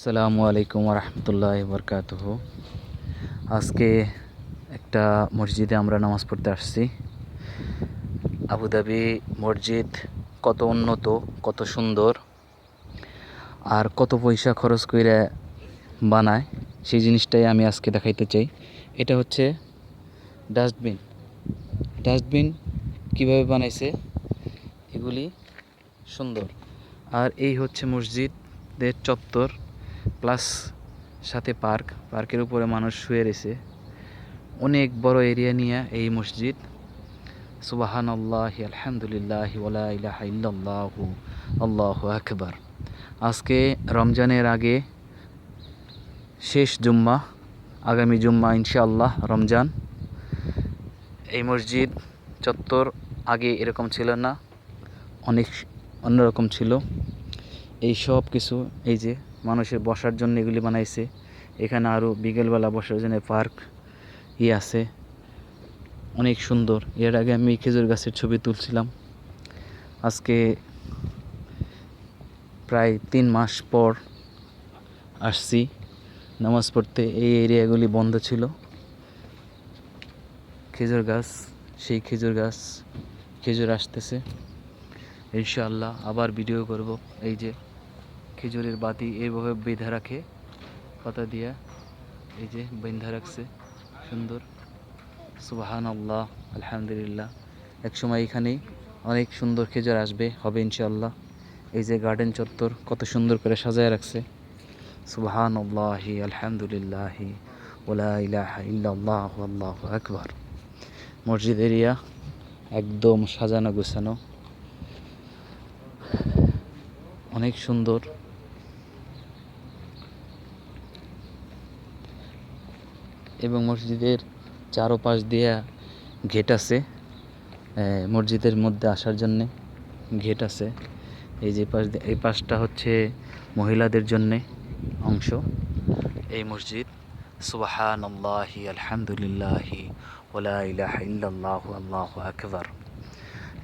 আসসালামু আলাইকুম রহমতুল্লাহ বরকাত আজকে একটা মসজিদে আমরা নামাজ পড়তে আসছি। আবুধাবি মসজিদ কত উন্নত, কত সুন্দর, আর কত পয়সা খরচ করে বানায়, সেই জিনিসটাই আমি আজকে দেখাইতে চাই। এটা হচ্ছে ডাস্টবিন। ডাস্টবিন কীভাবে বানাইছে, এগুলি সুন্দর। আর এই হচ্ছে মসজিদের চত্বর। প্লাস সাথে পার্ক, পার্কের উপরে মানুষ শুয়ে রয়েছে। অনেক বড় এরিয়া নিয়ে এই মসজিদ। সুবাহান আল্লাহ আলহামদুলিল্লাহ ওলা আল্লাহু আকবার। আজকে রমজানের আগে শেষ জুম্মা, আগামী জুম্মা ইনশাআল্লাহ রমজান। এই মসজিদ চত্বর আগে এরকম ছিল না, অনেক অন্যরকম ছিল। এই সব কিছু, এই যে মানুষের বসার জন্য এগুলি বানাইছে। এখানে আরও বিকেলবেলা বসার জন্য পার্ক ই আছে। অনেক সুন্দর। এর আগে আমি খেজুর গাছের ছবি তুলছিলাম। আজকে প্রায় তিন মাস পর আসছি নামাজ পড়তে। এই এরিয়াগুলি বন্ধ ছিল। খেজুর গাছ, সেই খেজুর গাছ, খেজুর আসতেছে। ইনশাআল্লাহ আবার ভিডিও করব। এই যে খেজুরের বাতি এইভাবে বেঁধে রাখে, পাতা দিয়া। এই যে বেঁধে রাখছে, সুন্দর। সুবাহান আল্লাহ আলহামদুলিল্লাহ একসময় এখানেই অনেক সুন্দর খেজুর আসবে, হবে ইনশাআল্লাহ। এই যে গার্ডেন চত্বর কত সুন্দর করে সাজায় রাখছে। সুবাহান আল্লাহি আলহামদুলিল্লাহি ওলা আল্লাহু আকবার। মসজিদ এরিয়া একদম সাজানো গোছানো। অনেক সুন্দর। এবং মসজিদের চারোপাশ দিয়ে গেট আছে মসজিদের মধ্যে আসার জন্যে গেট আছে। এই যে পাশ এই পাশটা হচ্ছে মহিলাদের জন্যে অংশ। এই মসজিদ সুবাহান আলহামদুলিল্লাহি ওলা আল্লাহু আকবার।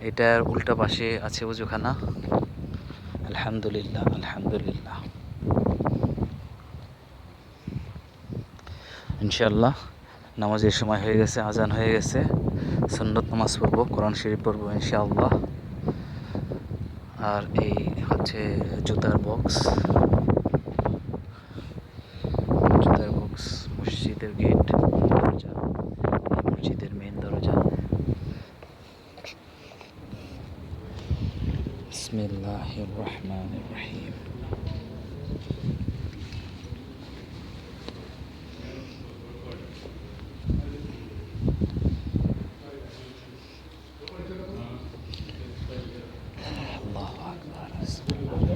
এটার উল্টা পাশে আছে ওজুখানা। আলহামদুলিল্লাহ আলহামদুলিল্লাহ। ইনশাল্লাহ নামাজের সময় হয়ে গেছে, আজান হয়ে গেছে, সন্নত নামাজ পড়ব, কোরআন শরীফ পড়ব ইনশাআল্লাহ। আর এই হচ্ছে জুতার বক্স। জুতার বক্স, মসজিদের গেট, দরজা, মসজিদের মেন দরজা। বিসমিল্লাহির রহমানির রহিম। Let love us.